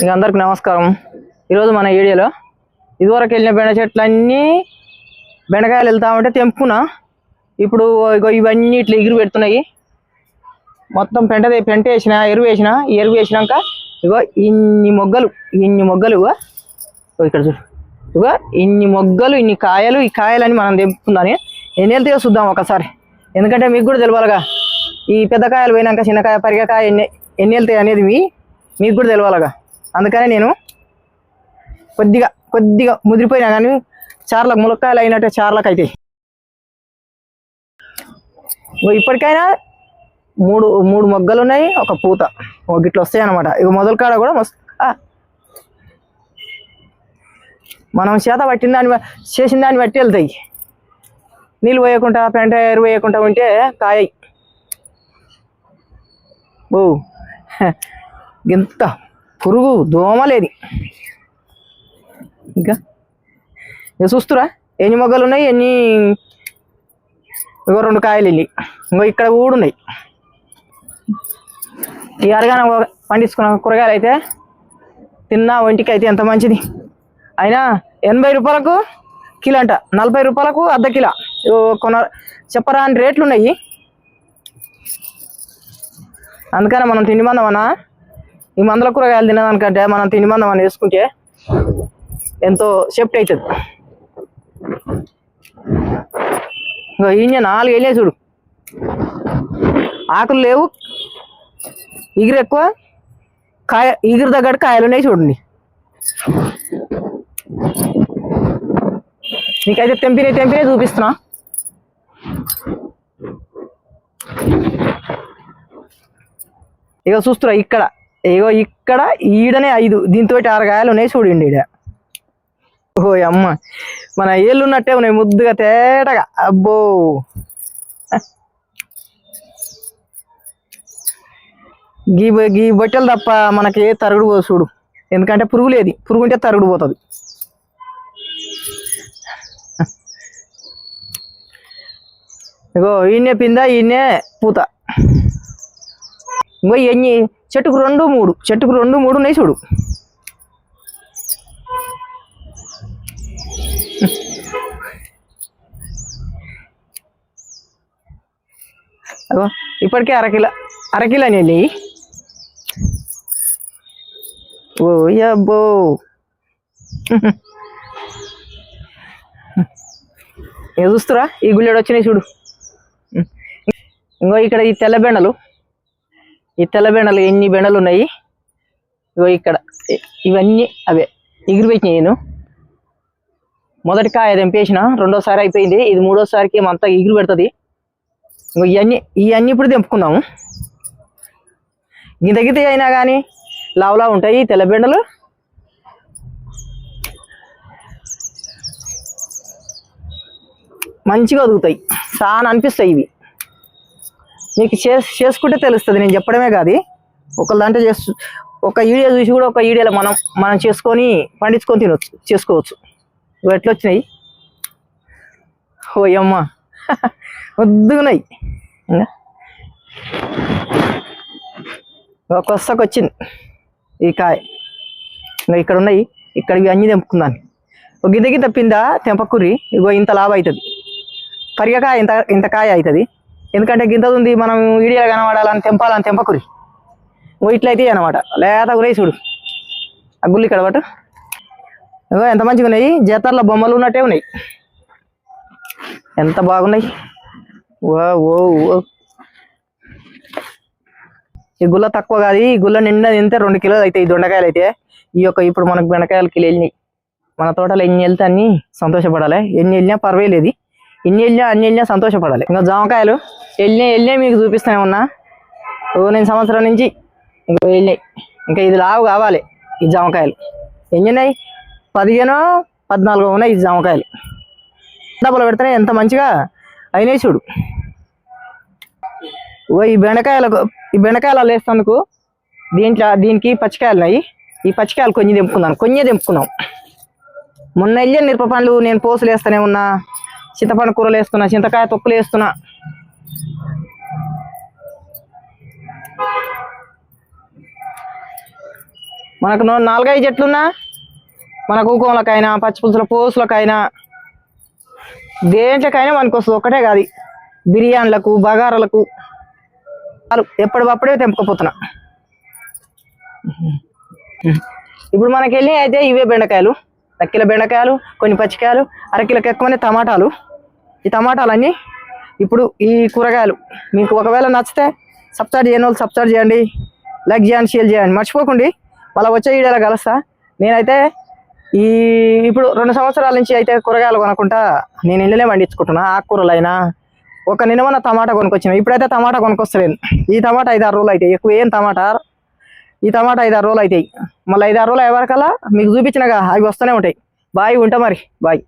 ఇక అందరికి నమస్కారం. ఈరోజు మన ఏరియాలో ఇదివరకు వెళ్ళిన బెండ చెట్లు అన్నీ బెండకాయలు వెళ్తా ఉంటే తెంపుకున్నా. ఇప్పుడు ఇగో ఇవన్నీ ఇట్లా ఎగురు పెడుతున్నాయి. మొత్తం పెంట పెంట వేసిన ఎరువు వేసిన ఎరువు వేసినాక ఇగో ఇన్ని మొగ్గలు ఇన్ని మొగ్గలు ఇగో ఇక్కడ చూడు. ఇగో ఇన్ని మొగ్గలు ఇన్ని కాయలు ఈ కాయలని మనం తెంపుకుందాని ఎన్ని వెళ్తాయో చూద్దాం ఒకసారి. ఎందుకంటే మీకు కూడా తెలవాలిగా. ఈ పెద్ద కాయలు పోయినాక చిన్నకాయ పరిగకాయ ఎన్ని ఎన్ని వెళ్తాయి అనేది మీ మీకు కూడా తెలవాలిగా. అందుకనే నేను కొద్దిగా కొద్దిగా ముదిరిపోయినా కానీ చార్లకు ములక్కాయలు అయినట్టు చార్లకు అయితే ఇప్పటికైనా మూడు మూడు మొగ్గలు ఉన్నాయి ఒక పూత. ఒక గిట్ల వస్తాయి అనమాట ఇక మొదలు కాడ కూడా మస్తు మనం చేత పట్టిన దాన్ని చేసిన దాన్ని బట్టి వెళ్తాయి. నీళ్ళు పోయకుండా పెంట ఎరువు వేయకుండా ఉంటే కాయ ఓ ఇంత పురుగు దోమలేది ఇంకా? ఇక చూస్తురా? ఎన్ని మొగ్గలు ఉన్నాయి? ఎన్ని ఇంకో రెండు కాయలు వెళ్ళి ఇంకో ఇక్కడ కూడా ఉన్నాయి. ఈ అరగాన పండించుకున్న కూరగాయలు అయితే తిన్నా ఒంటికి అయితే ఎంత మంచిది. అయినా ఎనభై రూపాయలకు కిలో అంట. నలభై రూపాయలకు అర్ధ కిలో. కొన చెప్పరా అని రేట్లు ఉన్నాయి. అందుకనే మనం తిండి మందమన్నా ఈ మందుల కూరగాయలు తినదానికంటే మనం తిని మందం అని వేసుకుంటే ఎంతో సేఫ్టీ అవుతుంది. ఇంకా ఈయన నాలుగు వెళ్ళే చూడు. ఆకులు లేవు. ఇగురు ఎక్కువ. కాయ ఇగురు తగ్గట్టు కాయలు ఉన్నాయి చూడండి. నీకైతే తెంపినే తెంపినే చూపిస్తున్నా. ఇక చూస్తురా ఇక్కడ. ఇగో ఇక్కడ ఈడనే ఐదు. దీంతో ఆరు కాయలు ఉన్నాయి చూడండి ఈడ. ఓ అమ్మ. మన ఏళ్ళు ఉన్నట్టే ఉన్నాయి ముద్దుగా తేటగా. అబ్బో. గీ గీ బట్టలు తప్ప మనకి ఏ తరుగుడు పోదు చూడు. ఎందుకంటే పురుగు లేదు. పురుగు ఉంటే తరుగుడు పోతుంది. ఇగో ఈయనే పింద ఈయనే పూత. ఇంకో ఎన్ని చెట్టుకు రెండు మూడు చెట్టుకు రెండు మూడు ఉన్నాయి చూడు. అగో ఇప్పటికే అరకిల అరకిల నెల్లి ఓ అబ్బో. ఏ చూస్తురా ఈ గుళ్ళెడు వచ్చినాయి చూడు. ఇంకో ఇక్కడ ఈ తెల్ల బెండలు. ఈ తెల్ల బెండలు ఎన్ని బెండలు ఉన్నాయి? ఇగో ఇక్కడ ఇవన్నీ అవే. ఎగిరిపోయినాయి నేను. మొదటి కాయ తెంపేసిన రెండోసారి అయిపోయింది. ఇది మూడోసారికి ఏమంతా ఎగిరి పెడుతుంది. ఇంకో ఇవన్నీ ఇవన్నీ ఇప్పుడు తెంపుకున్నాము. గింత గిత అయినా కానీ లావులా ఉంటాయి ఈ తెల్ల బెండలు. మంచిగా ఒదుగుతాయి చాలా అనిపిస్తాయి ఇవి. మీకు చేస్ చేసుకుంటే తెలుస్తుంది నేను చెప్పడమే కాదు. ఒకళ్ళ దాంట్లో చేసు ఒక ఈడియో చూసి కూడా ఒక ఈడియోలో మనం మనం చేసుకొని పండించుకొని తినొచ్చు చేసుకోవచ్చు. ఇవి ఎట్లా వచ్చినాయి ఓయమ్మ వద్దుగున్నాయి ఇంకా? ఒక కొస్తకు వచ్చింది ఈ కాయ. ఇంకా ఇక్కడ ఉన్నాయి. ఇక్కడ అన్నీ తెంపుకుందాన్ని. ఒక గింత గింత పింద తెంపకుర్రి. ఇగో ఇంత లాభ అవుతుంది పరిగకాయ ఇంత ఇంత కాయ అవుతుంది ఎందుకంటే గింత ఉంది మనం వీడియోలో కనబడాలని తెంపాలని తెంపకురి. ఓ ఇట్లయితే అనమాట లేత ఉన్నాయి చూడు. ఆ గుళ్ళు ఇక్కడ పట్టు. ఇగో ఎంత మంచిగా ఉన్నాయి. జతర్ల బొమ్మలు ఉన్నట్టే ఉన్నాయి. ఎంత బాగున్నాయి. ఓ ఓ ఓ. ఈ గుల్ల తక్కువ కాదు. ఈ గుల్ల నిండా తింటే రెండు కిలోలు అయితే ఈ దొండకాయలు అయితే. ఈ యొక్క ఇప్పుడు మనకు బెండకాయలు కిలో వెళ్ళినాయి. మన తోటలో ఎన్ని వెళ్తే అన్ని సంతోషపడాలి. ఎన్ని వెళ్ళినా పర్వాలేదు ఎన్ని వెళ్ళినా అన్ని వెళ్ళినా సంతోషపడాలి. ఇంకా జామకాయలు. వెళ్ళినా వెళ్ళినా మీకు చూపిస్తానే ఉన్నా ఓ నేను సంవత్సరం నుంచి ఇంకా వెళ్ళినాయి ఇంకా ఇది లావు కావాలి ఈ జామకాయలు. ఎన్ని ఉన్నాయి పదిహేను పద్నాలుగు ఉన్నాయి ఈ జామకాయలు. డబ్బులు పెడితేనే ఎంత మంచిగా అయినాయి చూడు. ఓ ఈ బెండకాయలకు ఈ బెండకాయలు వేస్తేందుకు దీంట్లో దీనికి పచ్చికాయలు ఉన్నాయి. ఈ పచ్చికాయలు కొన్ని తెంపుకున్నాను కొన్ని తెంపుకున్నాం. మొన్న వెళ్ళే మిరప పండ్లు నేను పోసులు వేస్తూనే ఉన్నా. చింతపండు కూరలు వేస్తున్నా చింతకాయ తొక్కులు వేస్తున్నా. మనకు నో- నాలుగైదు చెట్లున్నా? మన కూకంలకైనా పచ్చిపులుసుల పోసులకైనా దేంట్లకైనా మనకు వస్తుంది ఒక్కటే కాదు. బిర్యానీలకు బగారాలకు ఎప్పటికప్పుడే తెంపుకపోతున్నా. ఇప్పుడు మనకి వెళ్ళి అయితే ఇవే బెండకాయలు. అరకిల బెండకాయలు కొన్ని పచ్చికాయలు అరకిలోకి ఎక్కువనే టమాటాలు. ఈ టమాటాలన్నీ ఇప్పుడు ఈ కూరగాయలు మీకు ఒకవేళ నచ్చితే సబ్స్క్రైబ్ చేయని వాళ్ళు సబ్స్క్రైబ్ చేయండి లైక్ చేయండి షేర్ చేయండి. మర్చిపోకండి. మళ్ళీ వచ్చే వీడియోలో కలుస్తా. నేనైతే ఈ ఇప్పుడు రెండు సంవత్సరాల నుంచి అయితే కూరగాయలు కొనుక్కుంటా నేను ఇళ్ళనే పండించుకుంటున్నా ఆకుకూరలైనా. ఒక నిన్న టమాటా కొనుక్కొచ్చిన ఇప్పుడైతే టమాటా కొనుక్కొస్తలేను ఈ టమాటా ఐదు ఆరు రోజులు అవుతాయి ఎక్కువ ఏం టమాటా? ఈ టమాటా ఐదు ఆరు రోజులు అవుతాయి మళ్ళీ ఐదు ఆరు రోజులు ఎవరికల్లా మీకు చూపించినగా అవి వస్తూనే ఉంటాయి. బాయ్ ఉంటా మరి బాయ్.